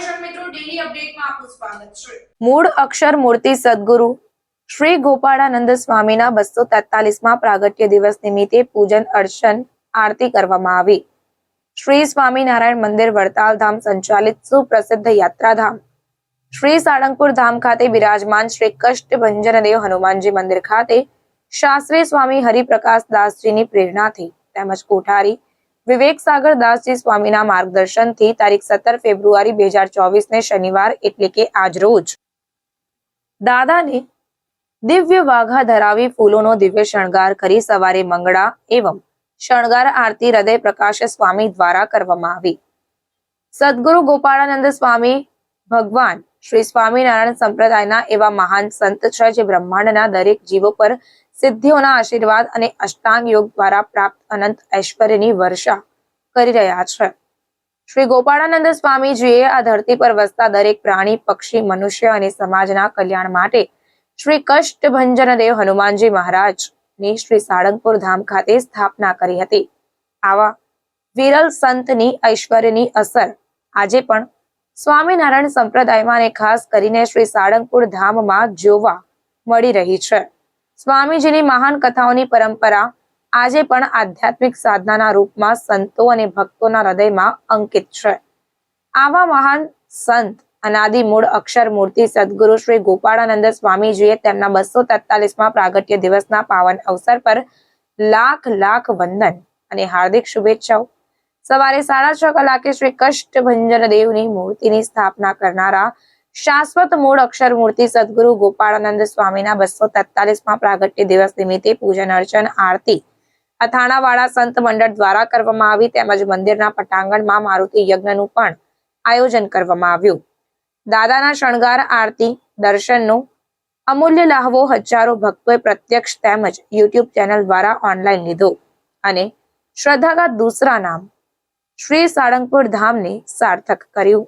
Daily આપનું સ્વાગત છે. મૂળ અક્ષર મૂર્તિ સદગુરુ શ્રી ગોપાળાનંદ સ્વામીના બસો તેતાલીસમાં પ્રાગટ્ય દિવસ નિમિત્તે પૂજન, અર્ચન, આરતી કરવામાં આવી. શ્રી સ્વામિનારાયણ મંદિર વડતાલ ધામ સંચાલિત સુપ્રસિદ્ધ યાત્રાધામ. શ્રી સાળંગપુર ધામ ખાતે બિરાજમાન શ્રી કષ્ટ દેવ હનુમાનજી મંદિર ખાતે શાસ્ત્રી સ્વામી હરિપ્રકાશ દાસજીની પ્રેરણાથી તેમજ કોઠારી વિવેક સાગર દાસજી સ્વામીના માર્ગદર્શનથી તારીખ સત્તર ફેબ્રુઆરી બે હજાર ચોવીસને શનિવાર, એટલે કે આજ દાદાને દિવ્ય વાઘા ધરાવી ફૂલોનો દિવ્ય શણગાર કરી સવારે મંગળા એવં શણગાર આરતી હૃદય પ્રકાશ સ્વામી દ્વારા કરવામાં આવી. સદગુરુ ગોપાળાનંદ સ્વામી ભગવાન શ્રી સ્વામિનારાયણ સંપ્રદાયના એવા મહાન સંત છે, જે બ્રહ્માંડના દરેક જીવો પર સિદ્ધિઓના આશીર્વાદ અને અષ્ટાંગ યોગ દ્વારા પ્રાપ્ત અનંત ઐશ્વર્યની વર્ષા કરી રહ્યા છે. શ્રી ગોપાળાનંદ સ્વામીજીએ આ ધરતી પર વસતા દરેક પ્રાણી, પક્ષી, મનુષ્ય અને સમાજના કલ્યાણ માટે શ્રી કષ્ટભંજન દેવ હનુમાનજી મહારાજની શ્રી સાળંગપુર ધામ ખાતે સ્થાપના કરી હતી. આવા વિરલ સંતની ઐશ્વર્યની અસર આજે પણ સ્વામિનારાયણ સંપ્રદાયમાં અને ખાસ કરીને શ્રી સાળંગપુર ધામમાં જોવા મળી રહી છે. સ્વામીજીની મહાન કથાઓની પરંપરા આજે પણ આધ્યાત્મિક સાધનાના રૂપમાં સંતો અને ભક્તોના હૃદયમાં અંકિત છે. આવા મહાન સંત, અનાદિ મૂળ અક્ષર મૂર્તિ સદગુરુ શ્રી ગોપાળાનંદ સ્વામીજીએ તેમના બસો તેતાલીસમાં પ્રાગટ્ય દિવસના પાવન અવસર પર લાખ લાખ વંદન અને હાર્દિક શુભેચ્છાઓ. સવારે સાડા છ કલાકે શ્રી કષ્ટભંજન દેવની મૂર્તિની સ્થાપના કરનારા શાશ્વત મૂળ અક્ષર મૂર્તિ સદગુરુ ગોપાળાનંદ સ્વામીના બસો તેતાલીસમાં પ્રાગટ્ય દિવસ નિમિત્તે પૂજન અર્ચન આરતી અથાણાવાળા સંત મંડળ દ્વારા કરવામાં આવી તેમજ મંદિરના પટાંગણમાં મારુતિ યજ્ઞનું પણ આયોજન કરવામાં આવ્યું. દાદાના શણગાર, આરતી, દર્શનનો અમૂલ્ય લાહવો હજારો ભક્તોએ પ્રત્યક્ષ તેમજ યુટ્યુબ ચેનલ દ્વારા ઓનલાઈન લીધો અને શ્રદ્ધા કા દૂસરા નામ શ્રી સાળંગપુર ધામને સાર્થક કર્યું.